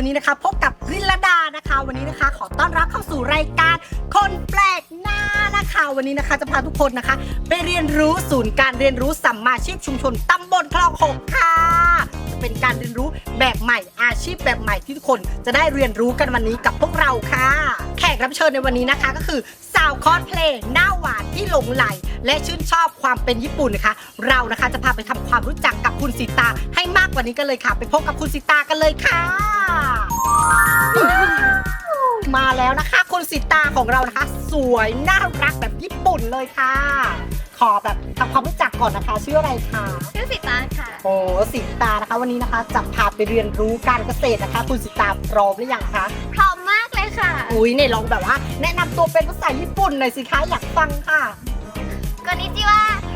วันนี้นะคะพบกับริลดานะคะ วันนี้นะคะ ขอต้อนรับเข้าสู่รายการคนแปลกหน้านะคะ วันนี้นะคะจะพาทุกคนนะคะ ไปเรียนรู้ศูนย์การเรียนรู้สัมมาชีพชุมชนตำบลคลองหกค่ะจะ เป็นการเรียนรู้แบบใหม่อาชีพแบบใหม่ที่ทุกคนจะได้เรียนรู้กันวันนี้กับพวกเราค่ะ แขกรับเชิญในวันนี้นะคะก็คือสาวคอสเพลย์หน้าหวานที่หลงไหล และชื่นชอบความเป็นญี่ปุ่นนะคะ เรานะคะจะพาไปทำความรู้จักกับคุณสีตาให้มากกว่านี้กันเลยค่ะ ไปพบกับคุณสีตากันเลยค่ะ มาแล้วนะคะคุณสีตาของเรานะคะ สวยน่ารักแบบญี่ปุ่นเลยค่ะ ขอแบบทำความรู้จักก่อนนะคะชื่ออะไรคะ ชื่อสิตาค่ะ โอ้สีตานะคะ วันนี้นะคะจะพาไปเรียนรู้การเกษตรนะคะ คุณสีตาพร้อมหรือยังคะ พร้อมมากเลยค่ะ อุ้ยเนี่ยลองแบบว่า แนะนำตัวเป็นภาษาญี่ปุ่นหน่อยสิคะอยากฟังค่ะ こんにちは。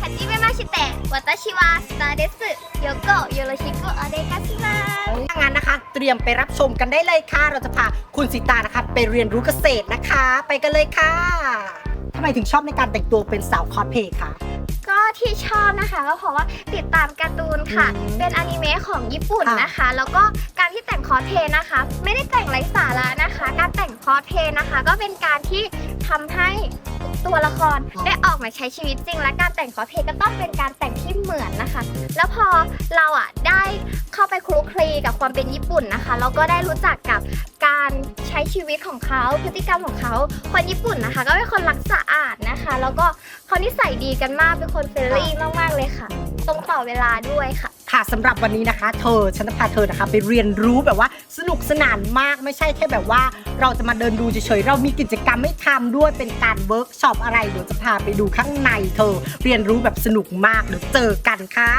はじめまして。私はスターです。よこよろしくお願いします。 ถ้างั้นนะคะ เตรียมไปรับชมกันได้เลยค่ะ เราจะพาคุณสีตานะคะ ไปเรียนรู้เกษตรนะคะ ไปกันเลยค่ะทำ ไมถึงชอบในการแต่งตัวเป็นสาวคอสเพลย์คะ ก็ที่ชอบนะคะก็เพราะว่าติดตามการ์ตูนค่ะ อืมเป็นอนิเมะของญี่ปุ่นค่ะ นะคะ แล้วก็การที่แต่งคอสเพลย์นะคะ ไม่ได้แต่งไร้สาระนะคะ การแต่งคอสเพลย์นะคะ ก็เป็นการที่ ทำให้ตัวละครได้ออกมาใช้ชีวิตจริง และการแต่งคอสเพลย์ก็ต้องเป็นการแต่งที่เหมือนนะคะ แล้วพอเราอะได้เข้าไปคลุกคลีกับความเป็นญี่ปุ่นนะคะแล้วก็ได้รู้จักกับการใช้ชีวิตของเขาพฤติกรรมของเขาคนญี่ปุ่นนะคะ ก็เป็นคนรักสะอาดนะคะ แล้วก็เขานิสัยดีกันมากเป็นคนเฟรนลี่มากๆเลยค่ะ ตรงต่อเวลาด้วยค่ะ ค่ะสำหรับวันนี้นะคะ เธอฉันจะพาเธอนะคะ ไปเรียนรู้แบบว่าสนุกสนานมากไม่ใช่แค่แบบว่า เราจะมาเดินดูเฉยๆเรามีกิจกรรมให้ทำด้วยเป็นการเวิร์กช็อปอะไรเดี๋ยวจะพาไปดูข้างในเธอ เรียนรู้แบบสนุกมากเดี๋ยวเจอกันค่ะ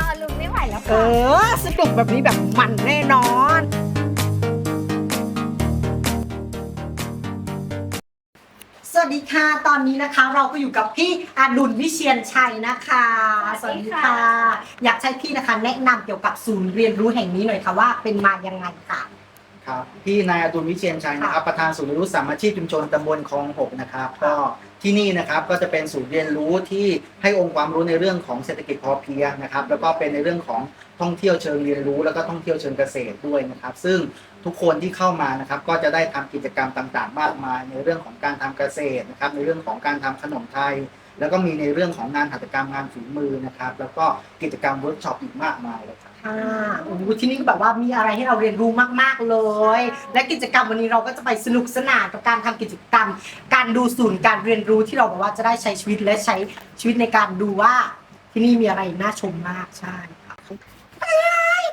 รอลุ้นไม่ไหวแล้วเอค่ะ อสนุกแบบนี้แบบมันแน่นอน วัสดีค่ะ ตอนนี้นะคะ เราก็อยู่กับพี่อดุลวิเชียนชัยนะคะ สวัสดีค่ะ อยากให้พี่นะคะ แนะนำเกี่ยวกับศูนย์เรียนรู้แห่งนี้หน่อยค่ะว่าเป็นมายังไงค่ะ ครับพี่นายอดุลวิเชียนชัยนะครับประธานศูนย์เรียนรู้สามัคคีชุมชนตำบลคลองหกนะครับก็ที่นี่นะครับก็จะเป็นศูนย์เรียนรู้ที่ให้องค์ความรู้ในเรื่องของเศรษฐกิจพอเพียงนะครับ แล้วก็เป็นในเรื่องของท่องเที่ยวเชิงเรียนรู้ แล้วก็ท่องเที่ยวเชิงเกษตรด้วยนะครับ ซึ่ง ทุกคนที่เข้ามานะครับ ก็จะได้ทำกิจกรรมต่างๆ มากมาย ในเรื่องของการทำเกษตรนะครับ ในเรื่องของการทำขนมไทย แล้วก็มีในเรื่องของงานหัตถกรรมงานฝีมือนะครับ แล้วก็กิจกรรมเวิร์กช็อปอีกมากมายเลยครับค่ะโอ้โหที่นี่ก็แบบว่ามีอะไรให้เราเรียนรู้มากๆเลย และกิจกรรมวันนี้เราก็จะไปสนุกสนานกับการทำกิจกรรม การดูศูนย์การเรียนรู้ที่เราแบบว่าจะได้ใช้ชีวิตและใช้ชีวิตในการดูว่าที่นี่มีอะไรน่าชมมากใช่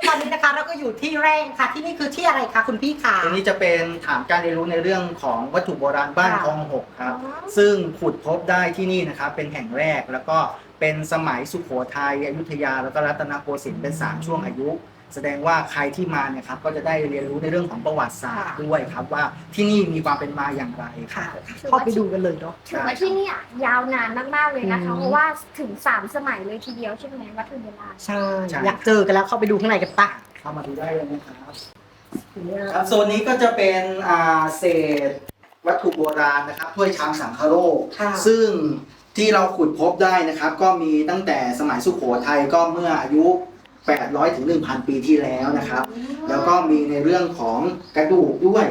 ตอนนี้นะคะเราก็อยู่ที่แรกค่ะ ที่นี่คือที่อะไรคะคุณพี่คะตรงนี้จะเป็นฐานการเรียนรู้ในเรื่องของวัตถุโบราณบ้านค่ะคลองหกครับ อ๋อ ซึ่งขุดพบได้ที่นี่นะครับ เป็นแห่งแรกแล้วก็เป็นสมัยสุโขทัยอยุธยาแล้วก็รัตนโกสินทร์เป็นสามช่วงอายุ แสดงว่าใครที่มาเนี่ยครับก็จะได้เรียนรู้ในเรื่องของประวัติศาสตร์ด้วยครับว่าที่นี่มีความเป็นมาอย่างไรคค่ะรับเข้าไปดูกันเลยเนาะถือว่าที่เนี่ยยาวนานมากๆเลยนะคะอืมเพราะว่าถึง 3 สมัยเลยทีเดียวใช่ไหมวัดถึงเวลาใช่ใช่อยากเจอกันแล้วเข้าไปดูข้างในกันปะเข้ามาดูได้เลยนะครับครับโซนนี้ก็จะเป็นอ่าเศษวัตถุโบราณนะครับถ้วยชามสังคโลกค่ะซึ่งที่เราขุดพบได้นะครับ ก็มีตั้งแต่สมัยสุโขทัยก็เมื่ออายุ 800ถึง1,000 ปีที่แล้วนะครับ แล้วก็มีในเรื่องของกระดูกด้วย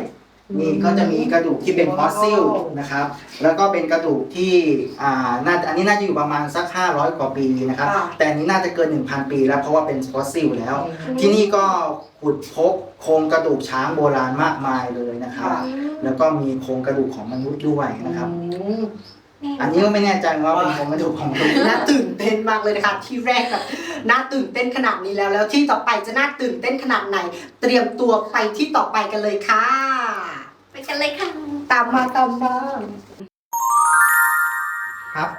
นี่ก็จะมีกระดูกที่เป็นฟอสซิลนะครับ แล้วก็เป็นกระดูกที่อ่าน่าอันนี้น่าจะอยู่ประมาณสัก 500 กว่าปีนะครับค่ะแต่อันนี้น่าจะเกิน 1,000 ปีแล้วเพราะว่าเป็นฟอสซิลแล้ว ที่นี่ก็ขุดพบโครงกระดูกช้างโบราณมากมายเลยนะครับค่ะแล้วก็มีโครงกระดูกของมนุษย์ด้วยนะครับ อืมอันนี้ก็ไม่แน่ใจว่าเป็นโครงกระดูกของมนุษย์น่าตื่นเต้นมากเลยนะคะที่แรกแบบน่าตื่นเต้นขนาดนี้แล้วแล้วที่ต่อไปจะน่าตื่นเต้นขนาดไหน เตรียมตัวไปที่ต่อไปกันเลยค่ะ ไปกันเลยค่ะ ตามมาตามมาครับ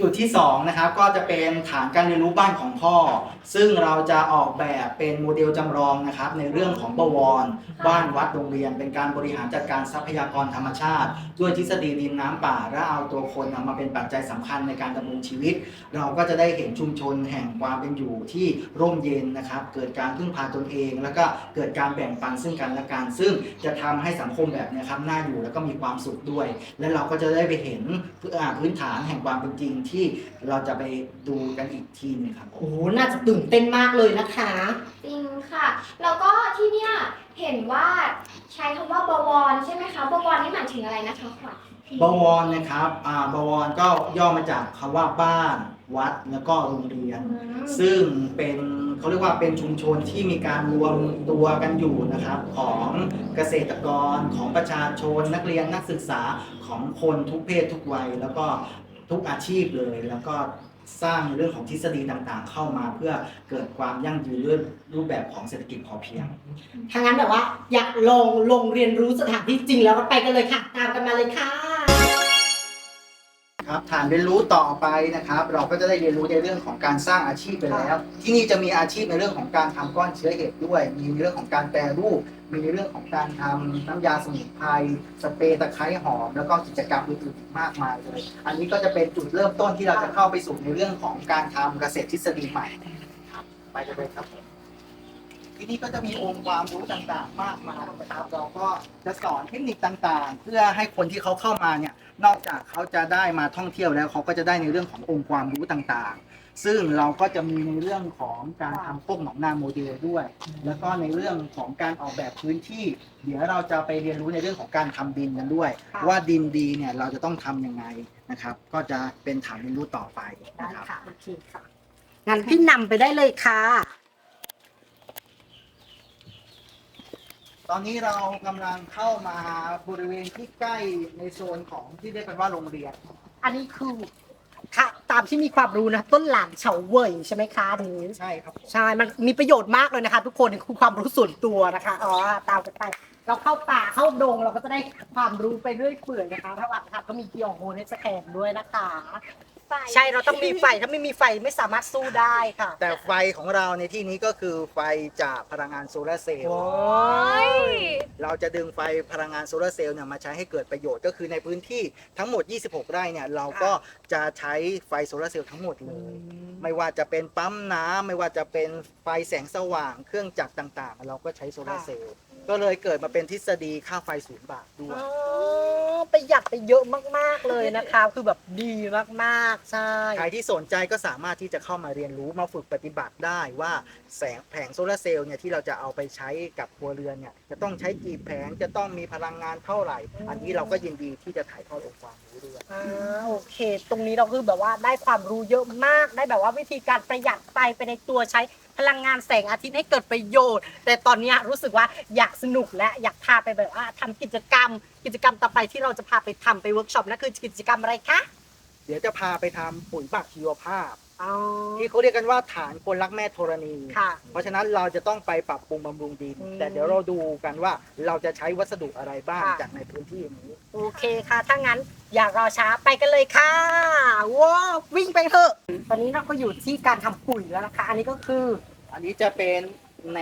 จุดที่2นะครับก็จะเป็นฐานการเรียนรู้บ้านของพ่อ ซึ่งเราจะออกแบบเป็นโมเดลจำลองนะครับในเรื่องของบวร บ้านวัดโรงเรียน เป็นการบริหารจัดการทรัพยากรธรรมชาติ ด้วยทฤษฎีดินน้ำป่า และเอาตัวคนมาเป็นปัจจัยสำคัญในการดำรงชีวิต เราก็จะได้เห็นชุมชนแห่งความเป็นอยู่ที่ร่มเย็นนะครับเกิดการพึ่งพาตนเอง แล้วก็เกิดการแบ่งปันซึ่งกันและกันซึ่งจะทำให้สังคมแบบนี้ครับน่าอยู่แล้วก็มีความสุขด้วย และเราก็จะได้ไปเห็นพื้นฐานแห่งความเป็นจริงที่เราจะไปดูกันอีกทีหนึงครับผม โอ้โหน่าจะตื่นเต้นมากเลยนะคะ จริงค่ะ แล้วก็ที่เนี่ยเห็นว่าใช้คำว่าบวรใช่ไหมคะบวรนี่หมายถึงอะไรนะคะขวัญบวรนะครับอ่าบวรก็ย่อมาจากคำว่าบ้าน วัดแล้วก็โรงเรียน อืมซึ่งเป็นเขาเรียกว่าเป็นชุมชนที่มีการรวมตัวกันอยู่นะครับ ของเกษตรกรของประชาชนนักเรียนนักศึกษาของคนทุกเพศทุกวัย แล้วก็ ทุกอาชีพเลย แล้วก็สร้างเรื่องของทฤษฎีต่างๆ เข้ามาเพื่อเกิดความยั่งยืนด้วยรูปแบบของเศรษฐกิจพอเพียง ถ้างั้นแบบว่า อยากลงลงเรียนรู้สถานที่จริงแล้วก็ไปกันเลยค่ะ ตามกันมาเลยค่ะ ครับฐานเรียนรู้ต่อไปนะครับ เราก็จะได้เรียนรู้ในเรื่องของการสร้างอาชีพไปแล้ว ที่นี่จะมีอาชีพในเรื่องของการทำก้อนเชื้อเห็ดด้วย มีในเรื่องของการแปรรูป มีในเรื่องของการทำน้ำยาสมุนไพรสเปรย์ตะไคร้หอม แล้วก็กิจกรรมอื่นๆอีกมากมายเลย อันนี้ก็จะเป็นจุดเริ่มต้นที่เราจะเข้าไปสู่ในเรื่องของการทำเกษตรทฤษฎีใหม่ไปกันเลยครับที่นี่ก็จะมีองค์ความรู้ต่างๆ มากมายนะครับ เราก็จะสอนเทคนิคต่างๆ เพื่อให้คนที่เขาเข้ามาเนี่ย นอกจากเขาจะได้มาท่องเที่ยวแล้วเขาก็จะได้ในเรื่องขององค์ความรู้ต่างๆ ซึ่งเราก็จะมีในเรื่องของการทำพวกหนองนาโมเดลด้วย แล้วก็ในเรื่องของการออกแบบพื้นที่ เดี๋ยวเราจะไปเรียนรู้ในเรื่องของการทำดินกันด้วย ค่ะ ว่าดินดีเนี่ยเราจะต้องทำยังไงนะครับ ก็จะเป็นฐานเรียนรู้ต่อไปได้นะครับ ค่ะโอเคค่ะงั้นพี่นำไปได้เลยค่ะ ตอนนี้เรากำลังเข้ามาบริเวณที่ใกล้ในโซนของที่เรียกกันว่าโรงเรียน อันนี้คือค่ะตามที่มีความรู้นะต้นหลานเฉาเว่ยใช่ไหมคะอันนี้ใช่ครับผมใช่มันมีประโยชน์มากเลยนะคะ ทุกคนนี่คือความรู้ส่วนตัวนะคะอ๋อตามกันไป เราเข้าป่าเข้าดงเราก็จะได้ความรู้ไปเรื่อยเปื่อยนะคะถ้าวัดค่ะก็มีเกี่ยวโฮในสแกนด้วยนะคะ ใช่เราต้องมีไฟถ้าไม่มีไฟไม่สามารถสู้ได้ค่ะแต่ไฟของเราในที่นี้ก็คือไฟจากพลังงานโซลาร์เซลล์โอ้โอ้ยเราจะดึงไฟพลังงานโซลาร์เซลล์เนี่ยมาใช้ให้เกิดประโยชน์ก็คือในพื้นที่ทั้งหมด 26 ไร่เนี่ยเราก็จะใช้ไฟโซลาร์เซลล์ทั้งหมดเลย ไม่ว่าจะเป็นปั๊มน้ำไม่ว่าจะเป็นไฟแสงสว่างเครื่องจักรต่างๆ เราก็ใช้โซลาร์เซลล์ ก็เลยเกิดมาเป็นทฤษฎีค่าไฟศูนย์บาทด้วย อ๋อประหยัดไปเยอะมากๆเลยนะคะ คือแบบดีมากๆ ใช่ ใครที่สนใจก็สามารถที่จะเข้ามาเรียนรู้มาฝึกปฏิบัติได้ว่าแสงแผงโซลาร์เซลล์เนี่ยที่เราจะเอาไปใช้กับครัวเรือนเนี่ยจะต้องใช้กี่แผงจะต้องมีพลังงานเท่าไหร่ อันนี้เราก็ยินดีที่จะถ่ายทอดองค์ความรู้ด้วย อ่าโอเค ตรงนี้เราคือแบบว่าได้ความรู้เยอะมาก ได้แบบว่าวิธีการประหยัดไฟไปในตัวใช้ พลังงานแสงอาทิตย์ให้เกิดประโยชน์ แต่ตอนเนี้ยรู้สึกว่าอยากสนุกและอยากพาไปแบบว่าทำกิจกรรม กิจกรรมต่อไปที่เราจะพาไปทำไปเวิร์กช็อปนั่นคือกิจกรรมอะไรคะเดี๋ยวจะพาไปทำปุ๋ยหมักชีวภาพอ๋อที่เขาเรียกกันว่าฐานคนรักแม่ธรณีค่ะเพราะฉะนั้นเราจะต้องไปปรับปรุงบำรุงดินอืมแต่เดี๋ยวเราดูกันว่าเราจะใช้วัสดุอะไรบ้างค่ะจากในพื้นที่นี้ โอเคค่ะ ถ้างั้นอย่ารอช้าไปกันเลยค่ะ ว้าววิ่งไปเถอะ ตอนนี้เราก็อยู่ที่การทำปุ๋ยแล้วนะคะ อันนี้ก็คือ อันนี้จะเป็นแหน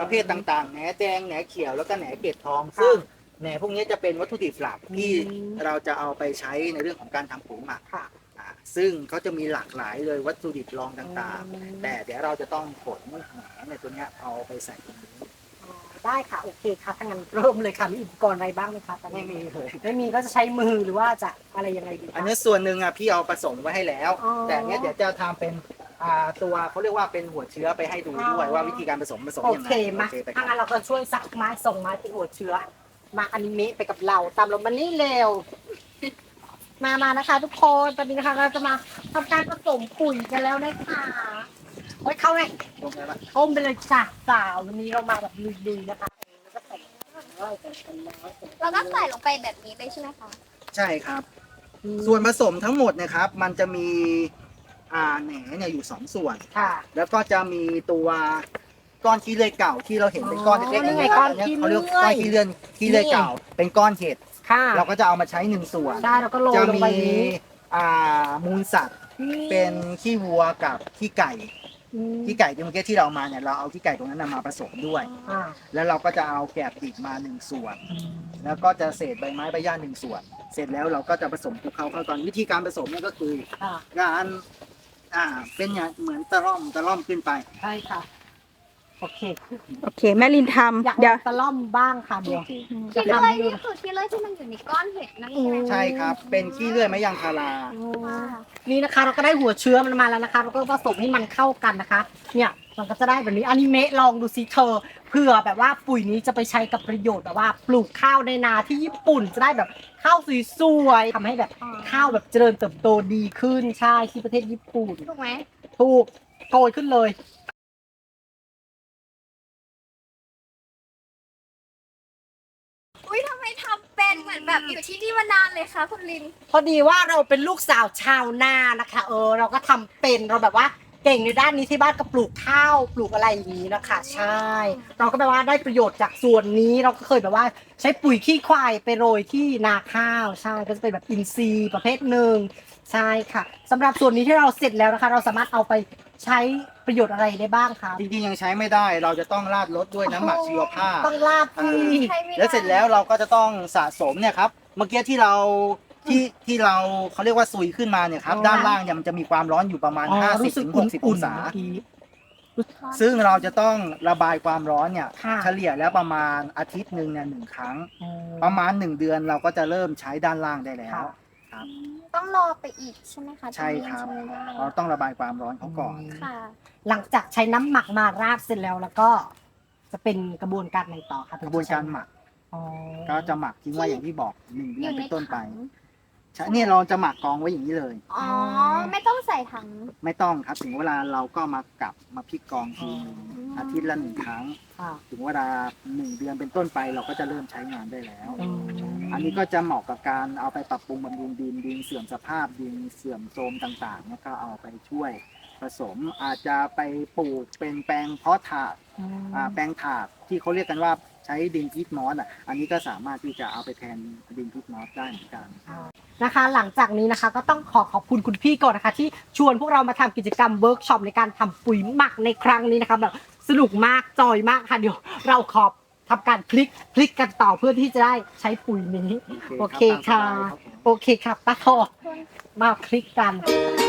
ประเภทต่างๆ แหนแดงแหนเขียวแล้วก็แหนเกล็ดทอง ซึ่งแหนพวกนี้จะเป็นวัตถุดิบหลักที่อืมเราจะเอาไปใช้ในเรื่องของการทำปุ๋ยหมักค่ะอ่าซึ่งเขาจะมีหลากหลายเลยวัตถุดิบรองต่างอืมๆแต่เดี๋ยวเราจะต้องขนแหนในตัวเนี้ยเอาไปใส่ตรงนี้อ๋อได้ค่ะโอเคค่ะถ้างั้นเริ่มเลยค่ะมีอุปกรณ์อะไรบ้างไหมคะตอนไม่นี้มีเลยไม่มีก็จะใช้มือหรือว่าจะอะไรยังไงดีคะอันนี้ส่วนหนึ่งอะพี่เอาผสมไว้ให้แล้วอ๋อแต่อันเนี้ยเดี๋ยวจะทำเป็น อ่าตัวเขาเรียกว่าเป็นหัวเชื้อไปให้ดูด้วยอ๋อว่าวิธีการผสมผสมโอยังไงเคมาโอเคไปคถ้ารับงั้นเราก็ช่วยสักไม้ส่งไม้เป็นหัวเชื้อ มาอนิเมะไปกับเรา ตามเรามานี่เร็ว มามานะคะ ทุกคนตอนนี้นะคะเราจะมาทำการผสมปุ๋ยกันแล้วนะคะโอ้ยเข้าเลยตรงนี้ปะต้มไปเลยจ้ะสาววันนี้เรามาแบบลุยๆนะคะแล้วก็ใส่ร้อยกันแล้วแล้วก็ใส่ลงไปแบบนี้เลยใช่ไหมคะ ใช่ครับ ส่วนผสมทั้งหมดเนะครับ มันจะมี อ่าแหนเนี่ยอยู่สองส่วน ค่ะ แล้วก็จะมีตัวก้อนขี้เลื่อยเก่าที่เราเห็นเป็นก้อนเล็กๆอ๋อนี่ไงย่างก้อนเงี้ยขี้เขาเรียกเลื่อยก้อนขี้เลื่อยขี้เลื่อยเก่า เป็นก้อนเห็ด ค่ะเราก็จะเอามาใช้หนึ่งส่วน ได้เราก็โรยจะลงมีไปนี้อ่ามูลสัตว์เป็นขี้วัวกับขี้ไก่ อืมขี้ไก่ที่เมื่อกี้ที่เรามาเนี่ยเราเอาขี้ไก่ตรงนั้นนะมาผสมด้วย อ่าแล้วเราก็จะเอาแกบดิบมาหนึ่งส่วน แล้วก็จะเศษใบไม้ใบหญ้าหนึ่งส่วน เสร็จแล้วเราก็จะผสมคลุกเคล้าเข้าตอนวิธีการผสมเนี่ยก็คือ ค่ะการ อ่า เป็นอย่างเหมือนตะล่อมตะล่อมขึ้นไป ใช่ค่ะ โอเค โอเค แม่ลินทอยากำเดี๋ยวตะล่อมบ้างค่ะเดี๋ยวขี้จะเลื่ทำอยให้ดูนี่คือขี้เลื่อยที่มันอยู่ในก้อนเห็ดนั่นใช่ไหมใช่ครับ เป็นขี้เลื่อยไม้ยางพาราว้าวนี่นะคะ เราก็ได้หัวเชื้อมันมาแล้วนะคะเราก็ผสมให้มันเข้ากันนะคะ เนี่ยมันก็จะได้แบบนี้อันนี้เมะลองดูสิเธอเผื่อแบบว่าปุ๋ยนี้จะไปใช้กับประโยชน์แบบว่า ปลูกข้าวในนาที่ญี่ปุ่นจะได้แบบข้าวสวยๆทำให้แบบข้าวแบบเจริญเติบโตดีขึ้นใช่ที่ประเทศญี่ปุ่น ถูกไหม ถูกโกยขึ้นเลย อุ้ยทำไมทำเป็นเหมือนแบบอยู่ที่นี่มานานเลยคะคุณลิน พอดีว่าเราเป็นลูกสาวชาวนานะคะ เออ เราก็ทำเป็นเราแบบว่าเก่งในด้านนี้ที่บ้านก็ปลูกข้าวปลูกอะไรอย่างนี้นะคะ ใช่ เราก็แบบว่าได้ประโยชน์จากส่วนนี้เราก็เคยแบบว่า ใช้ปุ๋ยขี้ควายไปโรยที่นาข้าวใช่ก็จะเป็นแบบอินทรีย์ประเภทหนึ่งใช่ค่ะสำหรับส่วนนี้ที่เราเสร็จแล้วนะคะ เราสามารถเอาไปใช้ ประโยชน์อะไรได้บ้างคะจริงๆยังใช้ไม่ได้เราจะต้องราดรถด้วยน้ำหมักชีวภาพต้องลาดที่ ใช้ไม่ได้แล้วเสร็จแล้วเราก็จะต้องสะสมเนี่ยครับเมื่อกี้ที่เราที่ที่เราเขาเรียกว่าซุยขึ้นมาเนี่ยครับอ๋อ ด้านล่างเนี่ยมันจะมีความร้อนอยู่ประมาณ อ๋อรู้50สึกถึงอุ่60องนๆศา เมื่อกี้ ซึ่งเราจะต้องระบายความร้อนเนี่ยค่ะ เฉลี่ยแล้วประมาณอาทิตย์หนึ่งเนี่ยหนึ่งครั้ง ประมาณ1เดือนเราก็จะเริ่มใช้ด้านล่างได้แล้ว ค่ะ ต้องรอไปอีกใช่ไหมคะใช่ครับตงนี้ยังใช้ไม่ได้เราต้องระบายความร้อนเขาก่อน ค่ะหลังจากใช้น้ำหมักมาราดเสร็จแล้วแล้วก็ จะเป็นกระบวนการไหนต่อคะกระบวนการหมักอ๋อก็จะหมักทิ้งไว้อย่างที่บอกหนึ่งเดืออนยู่ในเป็นต้นไปถังใช่เนี่ยเราจะหมักกองไว้อย่างนี้เลย อ๋อ ไม่ต้องใส่ถัง ไม่ต้องครับถึงเวลาเราก็มากลับมาพลิกกองทีหนึ่งอ๋อออาทิตย์ละหนึ่งครั้ง ค่ะถึงเวลาหนึ่งเดือนเป็นต้นไปเราก็จะเริ่มใช้งานได้แล้ว อืม อันนี้ก็จะเหมาะกับการเอาไปปรับปรุงบำรุงดินดินเสื่อมสภาพดินเสื่อมโทรมต่างๆแล้วก็เอาไปช่วยผสมอาจจะไปปลูกเป็นแปลงเพาะถาดอ่าแปลงถาดที่เขาเรียกกันว่าใช้ดินพิษมอสอะ อันนี้ก็สามารถที่จะเอาไปแทนดินพิษมอสได้เหมือนกัน นะคะ หลังจากนี้นะคะก็ต้องขอขอบคุณคุณพี่ก่อนนะคะ ที่ชวนพวกเรามาทำกิจกรรมเวิร์กช็อปในการทำปุ๋ยหมักในครั้งนี้นะคะแบบสนุกมากจอยมากค่ะเดี๋ยวเราขอ ทำการพลิกพลิกกันต่อเพื่อที่จะได้ใช้ปุ๋ยนี้ โอเคค่ะ โอเคค่ะป้าทอมาคลิกกันค